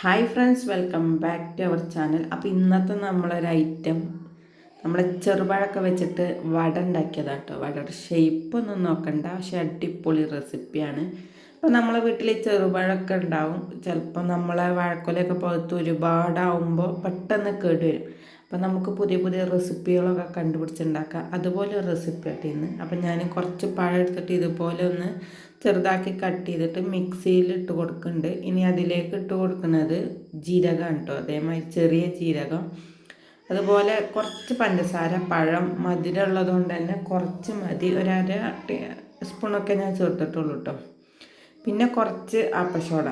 Hi friends welcome back to our channel അപ്പോൾ ഇന്നത്തെ നമ്മളൊരു ഐറ്റം നമ്മൾ ചെറുപഴൊക്കെ വെച്ചിട്ട് വട ഉണ്ടാക്കിയതാണ് കേട്ടോ വടയുടെ ഷേപ്പൊന്നും നോക്കണ്ട പക്ഷെ അടിപൊളി റെസിപ്പിയാണ് അപ്പോൾ നമ്മളെ വീട്ടിൽ ചെറുപഴൊക്കെ ഉണ്ടാവും. ചിലപ്പോൾ നമ്മളെ വഴക്കൊലയൊക്കെ പുറത്ത് ഒരുപാടാവുമ്പോൾ പെട്ടെന്ന് കേടുവരും. അപ്പോൾ നമുക്ക് പുതിയ പുതിയ റെസിപ്പികളൊക്കെ കണ്ടുപിടിച്ചുണ്ടാക്കാം. അതുപോലെ ഒരു റെസിപ്പി ആയിട്ട് ഇന്ന്. അപ്പം ഞാൻ കുറച്ച് പഴം എടുത്തിട്ട് ഇതുപോലെ ഒന്ന് ചെറുതാക്കി കട്ട് ചെയ്തിട്ട് മിക്സിയിൽ ഇട്ട് കൊടുക്കുന്നുണ്ട്. ഇനി അതിലേക്ക് ഇട്ട് കൊടുക്കുന്നത് ജീരകം കേട്ടോ. അതേമാതിരി ചെറിയ ജീരകം. അതുപോലെ കുറച്ച് പഞ്ചസാര പഴം മധുരം ഉള്ളതുകൊണ്ട് തന്നെ കുറച്ച് മതി. ഒരര സ്പൂണൊക്കെ ഞാൻ ചേർത്തിട്ടുള്ളൂ കേട്ടോ. പിന്നെ കുറച്ച് ആപ്പശോട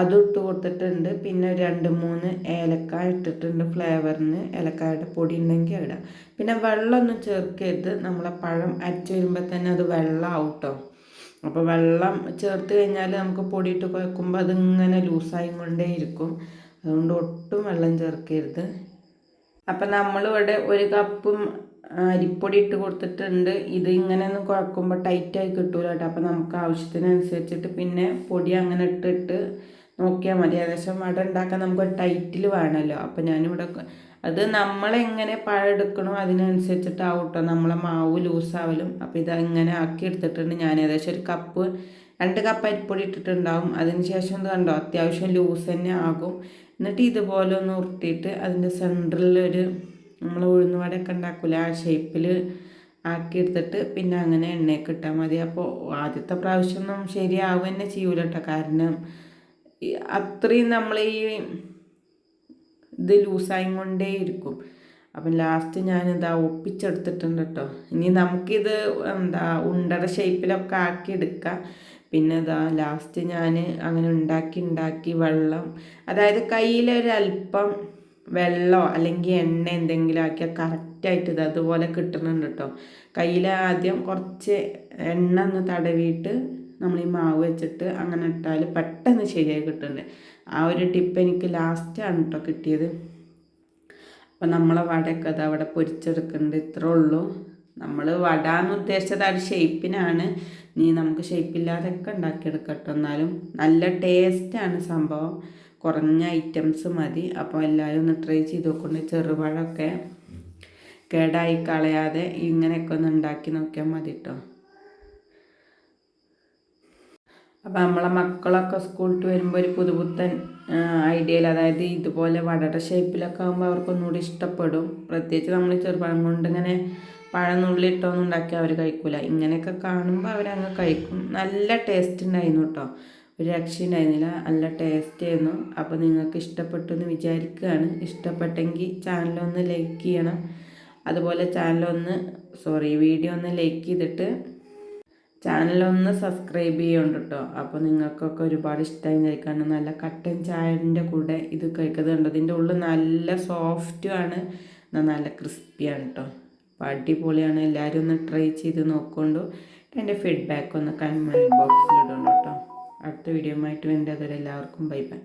അതും ഇട്ട് കൊടുത്തിട്ടുണ്ട്. പിന്നെ രണ്ട് മൂന്ന് ഏലക്കായ ഇട്ടിട്ടുണ്ട് ഫ്ലേവറിന്. ഏലക്കായുടെ പൊടി ഉണ്ടെങ്കിൽ ഇടാം. പിന്നെ വെള്ളമൊന്നും ചേർക്കരുത്. നമ്മളെ പഴം അരച്ച് വരുമ്പോൾ തന്നെ അത് വെള്ളമാവും കേട്ടോ. അപ്പോൾ വെള്ളം ചേർത്ത് കഴിഞ്ഞാൽ നമുക്ക് പൊടി പൊടിയിട്ട് കുഴക്കുമ്പോൾ അതിങ്ങനെ ലൂസായി കൊണ്ടേ ഇരിക്കും. അതുകൊണ്ട് ഒട്ടും വെള്ളം ചേർക്കരുത്. അപ്പം നമ്മളിവിടെ ഒരു കപ്പും അരിപ്പൊടി ഇട്ട് കൊടുത്തിട്ടുണ്ട്. ഇത് ഇങ്ങനെ കുഴക്കുമ്പോൾ ടൈറ്റായി കിട്ടൂല കേട്ടോ. അപ്പം നമുക്ക് ആവശ്യത്തിനനുസരിച്ചിട്ട് പിന്നെ പൊടി അങ്ങനെ ഇട്ടിട്ട് നോക്കിയാൽ മതി. ഏകദേശം വട ഉണ്ടാക്കാൻ നമുക്ക് ടൈറ്റിൽ വേണമല്ലോ അപ്പം ഞാനിവിടെ അത് നമ്മളെങ്ങനെ പഴം എടുക്കണോ അതിനനുസരിച്ചിട്ടാവും കേട്ടോ നമ്മളെ മാവ് ലൂസാവലും അപ്പോൾ ഇത് ഇങ്ങനെ ആക്കി എടുത്തിട്ടുണ്ട്. ഞാൻ ഏകദേശം ഒരു കപ്പ് രണ്ട് കപ്പ് അരിപ്പൊടി ഇട്ടിട്ടുണ്ടാവും. അതിന് ശേഷം ഇത് കണ്ടോ? അത്യാവശ്യം ലൂസ് തന്നെ ആകും. എന്നിട്ട് ഇതുപോലെ ഒന്ന് ഉരുട്ടിയിട്ട് അതിന്റെ സെന്ററിലൊരു നമ്മൾ ഉഴുന്നുവടയൊക്കെ ഉണ്ടാക്കില്ല ആ ഷേപ്പിൽ ആക്കി എടുത്തിട്ട് പിന്നെ അങ്ങനെ എണ്ണയൊക്കെ ഇട്ടാൽ മതി. അപ്പോൾ ആദ്യത്തെ പ്രാവശ്യം ഒന്നും ശരിയാവുക തന്നെ ചെയ്യൂല കേട്ടോ കാരണം അത്രയും നമ്മൾ ഈ ഇത് ലൂസായി കൊണ്ടേ ഇരിക്കും അപ്പം ലാസ്റ്റ് ഞാനിതാ ഒപ്പിച്ചെടുത്തിട്ടുണ്ട് കേട്ടോ ഇനി നമുക്കിത് എന്താ ഉണ്ടട ഷേപ്പിലൊക്കെ ആക്കി എടുക്കാം പിന്നെ ഇതാ ലാസ്റ്റ് ഞാൻ അങ്ങനെ ഉണ്ടാക്കി ഉണ്ടാക്കി വെള്ളം അതായത് കയ്യിലൊരല്പം വെള്ളമോ അല്ലെങ്കിൽ എണ്ണ എന്തെങ്കിലും ആക്കിയാൽ കറക്റ്റായിട്ട് ഇത് അതുപോലെ കിട്ടുന്നുണ്ട് കേട്ടോ കയ്യിൽ ആദ്യം കുറച്ച് എണ്ണ ഒന്ന് തടവിയിട്ട് നമ്മൾ ഈ മാവ് വെച്ചിട്ട് അങ്ങനെ ഇട്ടാൽ പെട്ടെന്ന് ശരിയായി കിട്ടുന്നുണ്ട്. ആ ഒരു ടിപ്പ് എനിക്ക് ലാസ്റ്റാണ് കേട്ടോ കിട്ടിയത്. അപ്പം നമ്മളെ വടയൊക്കെ അത് അവിടെ പൊരിച്ചെടുക്കുന്നുണ്ട്. ഇത്രേ ഉള്ളൂ. നമ്മൾ വട എന്ന് ഉദ്ദേശിച്ചത് ഒരു ഷേപ്പിനാണ് നീ നമുക്ക് ഷേപ്പില്ലാതൊക്കെ ഉണ്ടാക്കിയെടുക്കട്ടോ എന്നാലും. നല്ല ടേസ്റ്റാണ് സംഭവം. കുറഞ്ഞ ഐറ്റംസ് മതി. അപ്പോൾ എല്ലാവരും ഒന്ന് ട്രൈ ചെയ്ത് നോക്കൊണ്ട് ചെറുപഴമൊക്കെ കേടായി കളയാതെ ഇങ്ങനെയൊക്കെ ഒന്ന് ഉണ്ടാക്കി നോക്കിയാൽ മതി കേട്ടോ അപ്പോൾ നമ്മളെ മക്കളൊക്കെ സ്കൂളിൽ വരുമ്പോൾ ഒരു പുതുപുത്തൻ ഐഡിയയിൽ അതായത് ഇതുപോലെ വടട ഷേപ്പിലൊക്കെ ആകുമ്പോൾ അവർക്കൊന്നുകൂടി ഇഷ്ടപ്പെടും. പ്രത്യേകിച്ച് നമ്മൾ ചെറുപ്പം കൊണ്ട് ഇങ്ങനെ പഴനുള്ളി ഇട്ടൊന്നും ഉണ്ടാക്കി അവർ കഴിക്കില്ല ഇങ്ങനെയൊക്കെ കാണുമ്പോൾ അവരങ്ങ് കഴിക്കും. നല്ല ടേസ്റ്റ് ഉണ്ടായിരുന്നു കേട്ടോ ഒരു രക്ഷയുണ്ടായിരുന്നില്ല നല്ല ടേസ്റ്റ് ആയിരുന്നു. അപ്പോൾ നിങ്ങൾക്ക് ഇഷ്ടപ്പെട്ടു എന്ന് വിചാരിക്കുകയാണ്. ഇഷ്ടപ്പെട്ടെങ്കിൽ ചാനലൊന്ന് ലൈക്ക് ചെയ്യണം. അതുപോലെ ചാനലൊന്ന് സോറി വീഡിയോ ഒന്ന് ലൈക്ക് ചെയ്തിട്ട് ചാനലൊന്ന് സബ്സ്ക്രൈബ് ചെയ്യുന്നുണ്ട് കേട്ടോ അപ്പോൾ നിങ്ങൾക്കൊക്കെ ഒരുപാട് ഇഷ്ടമായി കഴിക്കാനും നല്ല കട്ടൻ ചായന്റെ കൂടെ ഇത് കഴിക്കുന്നത് ഇതിന്റെ ഉള്ളിൽ നല്ല സോഫ്റ്റുമാണ് എന്നാൽ നല്ല ക്രിസ്പിയാണ് കേട്ടോ അപ്പോൾ അടിപൊളിയാണ്. എല്ലാവരും ഒന്ന് ട്രൈ ചെയ്ത് നോക്കൊണ്ടു. എന്റെ ഫീഡ്ബാക്ക് ഒന്ന് കമന്റ് ബോക്സിൽ ഇടണം കേട്ടോ അടുത്ത വീഡിയോ ആയിട്ട് വേണ്ടി അതൊരു എല്ലാവർക്കും ബൈ ബൈ